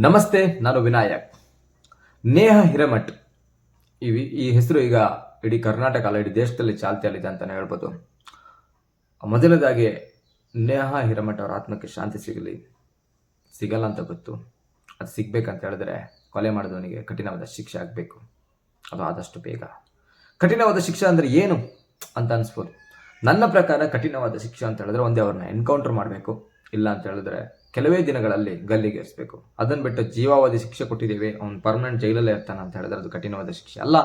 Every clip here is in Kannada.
ನಮಸ್ತೆ, ನಾನು ವಿನಾಯಕ್. ನೇಹ ಹಿರೇಮಠ್. ಈ ಈ ಹೆಸರು ಈಗ ಇಡೀ ಕರ್ನಾಟಕ ಅಲ್ಲ, ಇಡೀ ದೇಶದಲ್ಲಿ ಚಾಲ್ತಿಯಲ್ಲಿದೆ ಅಂತಲೇ ಹೇಳ್ಬೋದು. ಮೊದಲನೇದಾಗಿ, ನೇಹ ಹಿರೇಮಠ್ ಅವರ ಆತ್ಮಕ್ಕೆ ಶಾಂತಿ ಸಿಗಲಿ. ಸಿಗಲ್ಲ ಅಂತ ಗೊತ್ತು. ಅದು ಸಿಗ್ಬೇಕಂತ ಹೇಳಿದ್ರೆ ಕೊಲೆ ಮಾಡಿದವನಿಗೆ ಕಠಿಣವಾದ ಶಿಕ್ಷೆ ಆಗಬೇಕು. ಅದು ಆದಷ್ಟು ಬೇಗ. ಕಠಿಣವಾದ ಶಿಕ್ಷೆ ಅಂದರೆ ಏನು ಅಂತ ಅನಿಸ್ಬೋದು. ನನ್ನ ಪ್ರಕಾರ ಕಠಿಣವಾದ ಶಿಕ್ಷೆ ಅಂತ ಹೇಳಿದ್ರೆ ಒಂದೇ ಅವ್ರನ್ನ ಎನ್ಕೌಂಟರ್ ಮಾಡಬೇಕು. ಇಲ್ಲ ಅಂತ ಹೇಳಿದ್ರೆ ಕೆಲವೇ ದಿನಗಳಲ್ಲಿ ಗಲ್ಲಿಗೆ ಇರಿಸಬೇಕು ಅದನ್ನು ಬಿಟ್ಟು ಜೀವಾವಧಿ ಶಿಕ್ಷೆ ಕೊಟ್ಟಿದ್ದೀವಿ. ಅವ್ನು ಪರ್ಮನೆಂಟ್ ಜೈಲಲ್ಲೇ ಇರ್ತಾನೆ ಅಂತ ಹೇಳಿದ್ರೆ ಅದು ಕಠಿಣವಾದ ಶಿಕ್ಷೆ. ಅಲ್ಲ,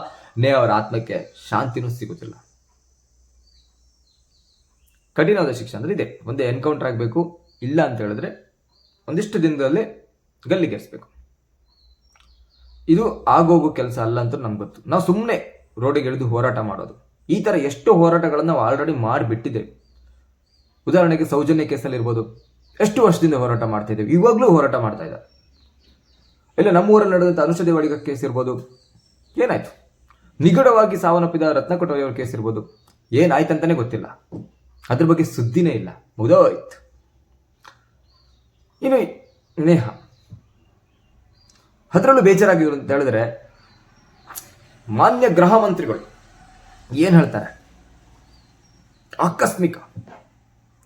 ನೇ ಅವರ ಆತ್ಮಕ್ಕೆ ಶಾಂತಿನೂ ಸಿಗುತ್ತಿಲ್ಲ. ಕಠಿಣವಾದ ಶಿಕ್ಷೆ ಅಂದರೆ ಇದೆ. ಒಂದೇ ಎನ್ಕೌಂಟರ್ ಆಗಬೇಕು, ಇಲ್ಲ ಅಂತ ಹೇಳಿದ್ರೆ ಒಂದಿಷ್ಟು ದಿನದಲ್ಲಿ ಗಲ್ಲಿಗೆ ಇರಿಸಬೇಕು ಇದು ಆಗೋಗೋ ಕೆಲಸ ಅಲ್ಲ ಅಂತ ನಮ್ಗೆ ಗೊತ್ತು. ನಾವು ಸುಮ್ಮನೆ ರೋಡಿಗೆ ಇಳಿದು ಹೋರಾಟ ಮಾಡೋದು. ಈ ಥರ ಎಷ್ಟು ಹೋರಾಟಗಳನ್ನು ನಾವು ಆಲ್ರೆಡಿ ಮಾಡಿಬಿಟ್ಟಿದ್ದೇವೆ ಉದಾಹರಣೆಗೆ ಸೌಜನ್ಯ ಕೇಸಲ್ಲಿ ಇರ್ಬೋದು. ಎಷ್ಟು ವರ್ಷದಿಂದ ಹೋರಾಟ ಮಾಡ್ತಾ ಇದ್ದೇವೆ? ಇವಾಗಲೂ ಹೋರಾಟ ಮಾಡ್ತಾ ಇದ್ದಾರೆ. ಇಲ್ಲ, ನಮ್ಮೂರಲ್ಲಿ ನಡೆದಂಥ ಅನುಷಧಿ ದೇವಾಡಿಗ ಕೇಸ್ ಇರ್ಬೋದು. ಏನಾಯ್ತು? ನಿಗಡವಾಗಿ ಸಾವನ್ನಪ್ಪಿದ ರತ್ನಕೋಟೆಯವರ ಕೇಸ್ ಇರ್ಬೋದು. ಏನಾಯ್ತಂತಾನೆ ಗೊತ್ತಿಲ್ಲ. ಅದ್ರ ಬಗ್ಗೆ ಸುದ್ದಿನೇ ಇಲ್ಲ. ಮುದೋಯ್ತು. ಇನ್ನು ನೇಹ. ಅದರಲ್ಲೂ ಬೇಜಾರಾಗಿರು ಅಂತ ಹೇಳಿದ್ರೆ, ಮಾನ್ಯ ಗೃಹ ಮಂತ್ರಿಗಳು ಏನು ಹೇಳ್ತಾರೆ? ಆಕಸ್ಮಿಕ.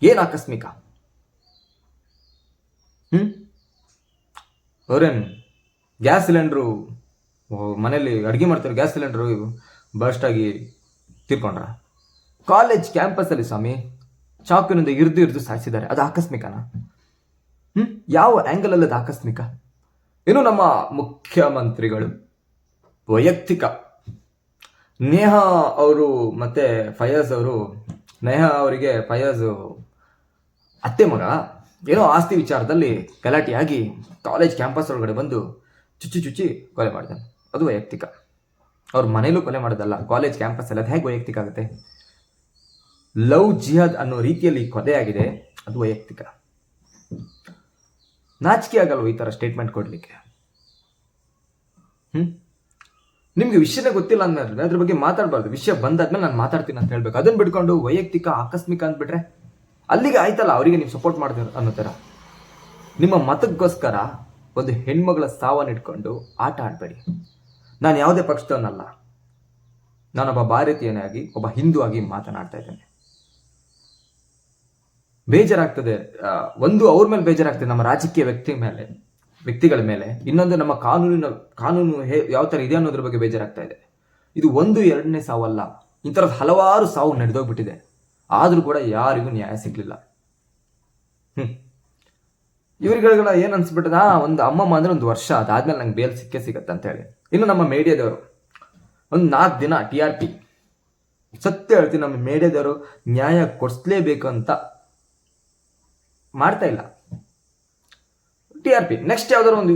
ಏನು ಆಕಸ್ಮಿಕ? ಹ್ಮ್? ಅವ್ರೇನು? ಗ್ಯಾಸ್ ಸಿಲಿಂಡ್ರು ಮನೇಲಿ ಅಡುಗೆ ಮಾಡ್ತಾರೆ, ಗ್ಯಾಸ್ ಸಿಲಿಂಡ್ರು ಬಸ್ಟ್ ಆಗಿ ತೀರ್ಕೊಂಡ್ರ? ಕಾಲೇಜ್ ಕ್ಯಾಂಪಸ್ಸಲ್ಲಿ ಸ್ವಾಮಿ, ಚಾಕುನಿಂದ ಇರ್ದು ಇರ್ದು ಸಾಯಿಸಿದ್ದಾರೆ. ಅದು ಆಕಸ್ಮಿಕನ? ಹ್ಞೂ ಯಾವ ಆ್ಯಂಗಲಲ್ಲಿ ಅದು ಆಕಸ್ಮಿಕ? ಇನ್ನು ನಮ್ಮ ಮುಖ್ಯಮಂತ್ರಿಗಳು, ವೈಯಕ್ತಿಕ. ನೇಹ ಅವರು ಮತ್ತೆ ಫಯಾಜ್ ಅವರು, ನೇಹ ಅವರಿಗೆ ಫಯಾಜ್ ಅತ್ತೆ ಮಗ ಏನೋ ಆಸ್ತಿ ವಿಚಾರದಲ್ಲಿ ಗಲಾಟೆಯಾಗಿ ಕಾಲೇಜ್ ಕ್ಯಾಂಪಸ್ ಒಳಗಡೆ ಬಂದು ಚುಚ್ಚಿ ಚುಚ್ಚಿ ಕೊಲೆ ಮಾಡಿದ್ದಾನೆ. ಅದು ವೈಯಕ್ತಿಕ. ಅವ್ರ ಮನೇಲೂ ಕೊಲೆ ಮಾಡೋದಲ್ಲ ಕಾಲೇಜ್ ಕ್ಯಾಂಪಸ್ ಅಲ್ಲಿ ಅದು ಹೇಗೆ ವೈಯಕ್ತಿಕ ಆಗುತ್ತೆ? ಲವ್ ಜಿಹಾದ್ ಅನ್ನೋ ರೀತಿಯಲ್ಲಿ ಕೊಲೆ ಆಗಿದೆ, ಅದು ವೈಯಕ್ತಿಕ. ನಾಚಿಕೆ ಆಗಲ್ವ ಈ ಥರ ಸ್ಟೇಟ್ಮೆಂಟ್ ಕೊಡಲಿಕ್ಕೆ? ಹ್ಞೂ ನಿಮಗೆ ವಿಷಯನೇ ಗೊತ್ತಿಲ್ಲ ಅಂದ್ರೆ ಅದ್ರ ಬಗ್ಗೆ ಮಾತಾಡಬಾರ್ದು. ವಿಷಯ ಬಂದಾದ್ಮೇಲೆ ನಾನು ಮಾತಾಡ್ತೀನಿ ಅಂತ ಹೇಳ್ಬೇಕು. ಅದನ್ನು ಬಿಟ್ಕೊಂಡು ವೈಯಕ್ತಿಕ, ಆಕಸ್ಮಿಕ ಅಂದ್ಬಿಟ್ರೆ ಅಲ್ಲಿಗೆ ಆಯ್ತಲ್ಲ, ಅವರಿಗೆ ನೀವು ಸಪೋರ್ಟ್ ಮಾಡ್ತೀರ ಅನ್ನೋ ಥರ. ನಿಮ್ಮ ಮತಕ್ಕೋಸ್ಕರ ಒಂದು ಹೆಣ್ಮಗಳ ಸಾವನ್ನ ಇಟ್ಕೊಂಡು ಆಟ ಆಡಬೇಡಿ. ನಾನು ಯಾವುದೇ ಪಕ್ಷದವನ್ನಲ್ಲ ನಾನೊಬ್ಬ ಭಾರತೀಯನಾಗಿ, ಒಬ್ಬ ಹಿಂದೂ ಆಗಿ ಮಾತನಾಡ್ತಾ ಇದ್ದೇನೆ. ಬೇಜಾರಾಗ್ತದೆ ಒಂದು ಅವ್ರ ಮೇಲೆ ಬೇಜಾರಾಗ್ತದೆ, ನಮ್ಮ ರಾಜಕೀಯ ವ್ಯಕ್ತಿ ಮೇಲೆ, ವ್ಯಕ್ತಿಗಳ ಮೇಲೆ. ಇನ್ನೊಂದು ನಮ್ಮ ಕಾನೂನಿನ, ಕಾನೂನು ಹೇ, ಯಾವ ಥರ ಇದೆ ಅನ್ನೋದ್ರ ಬಗ್ಗೆ ಬೇಜಾರಾಗ್ತಾ ಇದೆ. ಇದು ಒಂದು ಎರಡನೇ ಸಾವಲ್ಲ. ಈ ಥರದ ಹಲವಾರು ಸಾವು ನಡೆದೋಗ್ಬಿಟ್ಟಿದೆ. ಆದರೂ ಕೂಡ ಯಾರಿಗೂ ನ್ಯಾಯ ಸಿಗಲಿಲ್ಲ. ಹ್ಮ್. ಏನು ಏನ್ ಅನ್ಸ್ಬಿಟ್ಟದ ಒಂದು ಅಮ್ಮಮ್ಮ ಅಂದ್ರೆ ಒಂದು ವರ್ಷ ಅದಾದ್ಮೇಲೆ ನಂಗೆ ಬೇಲ್ ಸಿಕ್ಕೇ ಸಿಗತ್ತೆ ಅಂತ ಹೇಳಿ. ಇನ್ನು ನಮ್ಮ ಮೇಡಿಯಾದವರು, ಒಂದು ನಾಲ್ಕು ದಿನ ಟಿ ಆರ್ ಪಿ. ಸತ್ಯ ಹೇಳ್ತೀನಿ, ನಮ್ಮ ಮೇಡಿಯಾದವರು ನ್ಯಾಯ ಕೊಡಿಸ್ಲೇಬೇಕು ಅಂತ ಮಾಡ್ತಾ ಇಲ್ಲ. ಟಿ ಆರ್ ಪಿ ನೆಕ್ಸ್ಟ್ ಯಾವ್ದಾದ್ರು ಒಂದು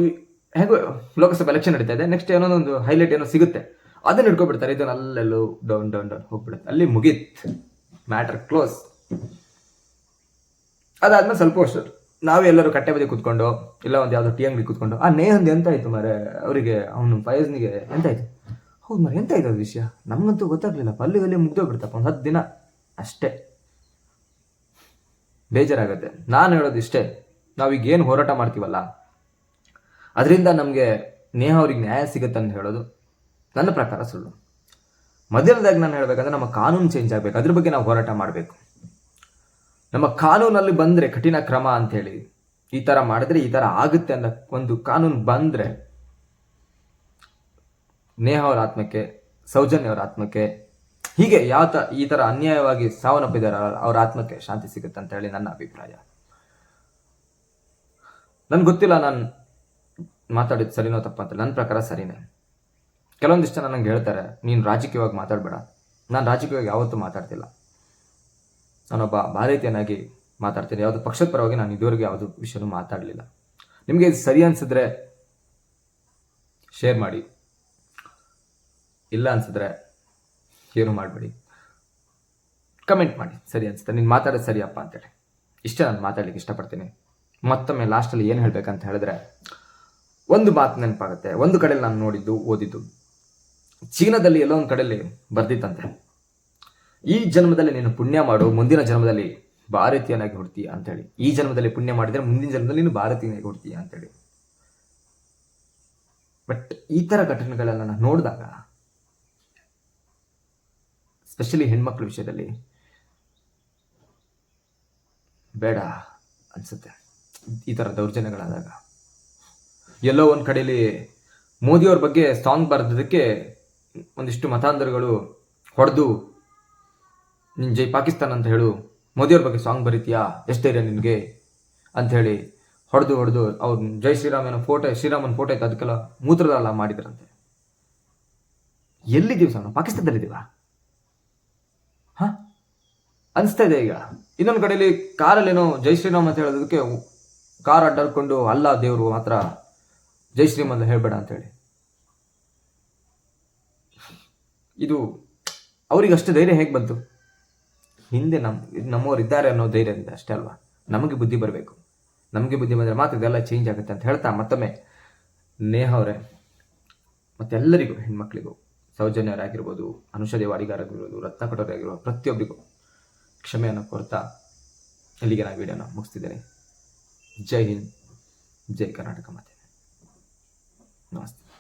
ಹೇಗೋ ಲೋಕಸಭಾ ಎಲೆಕ್ಷನ್ ನಡೀತಾ ಇದೆ ನೆಕ್ಸ್ಟ್ ಏನೋ ಒಂದು ಹೈಲೈಟ್ ಏನೋ ಸಿಗುತ್ತೆ. ಅದನ್ನ ಇಟ್ಕೊಬಿಡ್ತಾರೆ ಇದನ್ನ ಅಲ್ಲೆಲ್ಲೋ ಡೌನ್ ಡೌನ್ ಡೌನ್ ಹೋಗ್ಬಿಡುತ್ತೆ. ಅಲ್ಲಿ ಮುಗೀತ್. Matter close. ಅದಾದ್ಮೇಲೆ ಸ್ವಲ್ಪ ವರ್ಷ ನಾವೇ ಎಲ್ಲರೂ ಕಟ್ಟೆ ಬದಿ ಕೂತ್ಕೊಂಡು, ಇಲ್ಲ ಒಂದು ಯಾವುದೋ ಟಿ ಅಂಗಡಿ ಕೂತ್ಕೊಂಡು, ಆ, ನೇಹಂದ್ ಎಂತ ಆಯ್ತು ಮಾರೆ ಅವರಿಗೆ, ಅವನು ಎಂತ ಆಯ್ತು? ಹೌದು ಮಾರೆ ಎಂತ ಆಯ್ತು ಅದು ವಿಷಯ? ನಮಗಂತೂ ಗೊತ್ತಾಗ್ಲಿಲ್ಲ. ಪಲ್ಲಿಗಲ್ಲಿ ಮುಗ್ದೋಗ್ಬಿಡ್ತಪ್ಪ ಒಂದು ಹತ್ತು ದಿನ. ಅಷ್ಟೇ. ಬೇಜಾರಾಗತ್ತೆ. ನಾನು ಹೇಳೋದು ಇಷ್ಟೇ. ನಾವೀಗ ಏನು ಹೋರಾಟ ಮಾಡ್ತೀವಲ್ಲ, ಅದರಿಂದ ನಮಗೆ ನೇಹ ಅವ್ರಿಗೆ ನ್ಯಾಯ ಸಿಗುತ್ತೆ ಅಂತ ಹೇಳೋದು ನನ್ನ ಪ್ರಕಾರ ಸುಳ್ಳು. ಮೊದಲನೇದಾಗಿ ನಾನು ಹೇಳ್ಬೇಕಂದ್ರೆ ನಮ್ಮ ಕಾನೂನು ಚೇಂಜ್ ಆಗಬೇಕು. ಅದ್ರ ಬಗ್ಗೆ ನಾವು ಹೋರಾಟ ಮಾಡಬೇಕು. ನಮ್ಮ ಕಾನೂನಲ್ಲಿ ಬಂದರೆ ಕಠಿಣ ಕ್ರಮ ಅಂಥೇಳಿ, ಈ ಥರ ಮಾಡಿದ್ರೆ ಈ ಥರ ಆಗುತ್ತೆ ಅನ್ನೋ ಒಂದು ಕಾನೂನು ಬಂದರೆ ನೇಹ ಅವರ ಆತ್ಮಕ್ಕೆ, ಸೌಜನ್ಯ ಅವರ ಆತ್ಮಕ್ಕೆ, ಹೀಗೆ ಯಾವ ತ, ಈ ಥರ ಅನ್ಯಾಯವಾಗಿ ಸಾವನ್ನಪ್ಪಿದ್ದಾರೆ ಅವರ ಆತ್ಮಕ್ಕೆ ಶಾಂತಿ ಸಿಗುತ್ತೆ ಅಂತ ಹೇಳಿ ನನ್ನ ಅಭಿಪ್ರಾಯ. ನನ್ಗೆ ಗೊತ್ತಿಲ್ಲ ನಾನು ಮಾತಾಡಿದ್ದು ಸರಿನೋ ತಪ್ಪಂತ ನನ್ನ ಪ್ರಕಾರ ಸರಿನೇ. ಕೆಲವೊಂದಿಷ್ಟು ಜನ ನಂಗೆ ಹೇಳ್ತಾರೆ, ನೀನು ರಾಜಕೀಯವಾಗಿ ಮಾತಾಡಬೇಡ. ನಾನು ರಾಜಕೀಯವಾಗಿ ಯಾವತ್ತೂ ಮಾತಾಡ್ತಿಲ್ಲ. ನಾನೊಬ್ಬ ಭಾರತೀಯನಾಗಿ ಮಾತಾಡ್ತೀನಿ. ಯಾವುದು ಪಕ್ಷದ ಪರವಾಗಿ ನಾನು ಇದುವರೆಗೆ ಯಾವುದು ವಿಷಯನೂ ಮಾತಾಡಲಿಲ್ಲ. ನಿಮಗೆ ಸರಿ ಅನ್ಸಿದ್ರೆ ಶೇರ್ ಮಾಡಿ. ಇಲ್ಲ ಅನ್ಸಿದ್ರೆ ಏನು ಮಾಡಬೇಡಿ. ಕಮೆಂಟ್ ಮಾಡಿ. ಸರಿ ಅನಿಸುತ್ತೆ. ನೀನು ಮಾತಾಡೋದು ಸರಿಯಪ್ಪ ಅಂತೇಳಿ. ಇಷ್ಟೇ ನಾನು ಮಾತಾಡ್ಲಿಕ್ಕೆ ಇಷ್ಟಪಡ್ತೀನಿ. ಮತ್ತೊಮ್ಮೆ ಲಾಸ್ಟಲ್ಲಿ ಏನು ಹೇಳಬೇಕಂತ ಹೇಳಿದ್ರೆ, ಒಂದು ಮಾತು ನೆನಪಾಗುತ್ತೆ. ಒಂದು ಕಡೆಯಲ್ಲಿ ನಾನು ನೋಡಿದ್ದು, ಓದಿದ್ದು. ಚೀನಾದಲ್ಲಿ ಎಲ್ಲೋ ಒಂದು ಕಡೆಯಲ್ಲಿ ಬರ್ದಿತ್ತಂತೆ. ಈ ಜನ್ಮದಲ್ಲಿ ನೀನು ಪುಣ್ಯ ಮಾಡು, ಮುಂದಿನ ಜನ್ಮದಲ್ಲಿ ಭಾರತೀಯನಾಗಿ ಹುಡ್ತೀಯ ಅಂತೇಳಿ. ಈ ಜನ್ಮದಲ್ಲಿ ಪುಣ್ಯ ಮಾಡಿದರೆ ಮುಂದಿನ ಜನ್ಮದಲ್ಲಿ ನೀನು ಭಾರತೀಯನಾಗಿ ಹುಡ್ತೀಯ ಅಂತೇಳಿ. ಬಟ್ ಈ ಥರ ಘಟನೆಗಳೆಲ್ಲ ನಾನು ನೋಡಿದಾಗ ಸ್ಪೆಷಲಿ ಹೆಣ್ಮಕ್ಳ ವಿಷಯದಲ್ಲಿ ಬೇಡ ಅನ್ಸುತ್ತೆ. ಈ ಥರ ದೌರ್ಜನ್ಯಗಳಾದಾಗ. ಎಲ್ಲೋ ಒಂದು ಕಡೆಯಲ್ಲಿ ಮೋದಿಯವ್ರ ಬಗ್ಗೆ ಸಾಂಗ್ ಬರೆದದಕ್ಕೆ ಒಂದಿಷ್ಟು ಮತಾಂಧರುಗಳು ಹೊಡೆದು ನಿನ್ನ ಜೈ ಪಾಕಿಸ್ತಾನ ಅಂತ ಹೇಳು, ಮೋದಿಯವ್ರ ಬಗ್ಗೆ ಸಾಂಗ್ ಬರೀತೀಯಾ? ಎಷ್ಟೇ ಧೈರ್ಯ ನಿನಗೆ? ಅಂಥೇಳಿ ಹೊಡೆದು ಹೊಡೆದು ಅವ್ರ ಜೈ ಶ್ರೀರಾಮನ ಫೋಟೋ ಶ್ರೀರಾಮನ ಫೋಟೋ ಇತ್ತು ಅದಕ್ಕೆಲ್ಲ ಮೂತ್ರದಲ್ಲ ಮಾಡಿದ್ರಂತೆ. ಎಲ್ಲಿದ್ದೀವಿ ಸರ್ ಪಾಕಿಸ್ತಾನದಲ್ಲಿದ್ದೀವ? ಹಾ? ಅನಿಸ್ತಾ ಇದೆ ಈಗ. ಇನ್ನೊಂದು ಕಡೆಯಲ್ಲಿ ಕಾರಲ್ಲೇನೋ ಜೈ ಶ್ರೀರಾಮ್ ಅಂತ ಹೇಳೋದಕ್ಕೆ ಕಾರ್ ಅಡ್ಡಾಡ್ಕೊಂಡು ಅಲ್ಲ ದೇವರು ಮಾತ್ರ ಜೈ ಶ್ರೀರಾಮ್ ಅಂತ ಹೇಳಿ ಇದು ಅವ್ರಿಗೆ ಅಷ್ಟು ಧೈರ್ಯ ಹೇಗೆ ಬಂತು? ಹಿಂದೆ ನಮ್ಮ ನಮ್ಮವ್ರು ಇದ್ದಾರೆ ಅನ್ನೋ ಧೈರ್ಯದಿಂದ ಅಷ್ಟೇ ಅಲ್ವಾ? ನಮಗೆ ಬುದ್ಧಿ ಬರಬೇಕು. ನಮಗೆ ಬುದ್ಧಿ ಬಂದರೆ ಮಾತ್ರ ಇದೆಲ್ಲ ಚೇಂಜ್ ಆಗುತ್ತೆ ಅಂತ ಹೇಳ್ತಾ ಮತ್ತೊಮ್ಮೆ ನೇಹ ಅವರೇ, ಮತ್ತೆಲ್ಲರಿಗೂ ಹೆಣ್ಮಕ್ಳಿಗೂ, ಸೌಜನ್ಯರಾಗಿರ್ಬೋದು ಅನುಷದೇವಾಡಿಗಾರಾಗಿರ್ಬೋದು ರತ್ನ ಕೊಟ್ಟವರಾಗಿರ್ಬೋದು ಪ್ರತಿಯೊಬ್ಬರಿಗೂ ಕ್ಷಮೆಯನ್ನು ಕೊರ್ತಾ ಇಲ್ಲಿಗೆ ನಾನು ವಿಡಿಯೋನ ಮುಗಿಸ್ತಿದ್ದೇನೆ. ಜೈ ಹಿಂದ್, ಜೈ ಕರ್ನಾಟಕ ಮಾತೆ. ನಮಸ್ತೆ.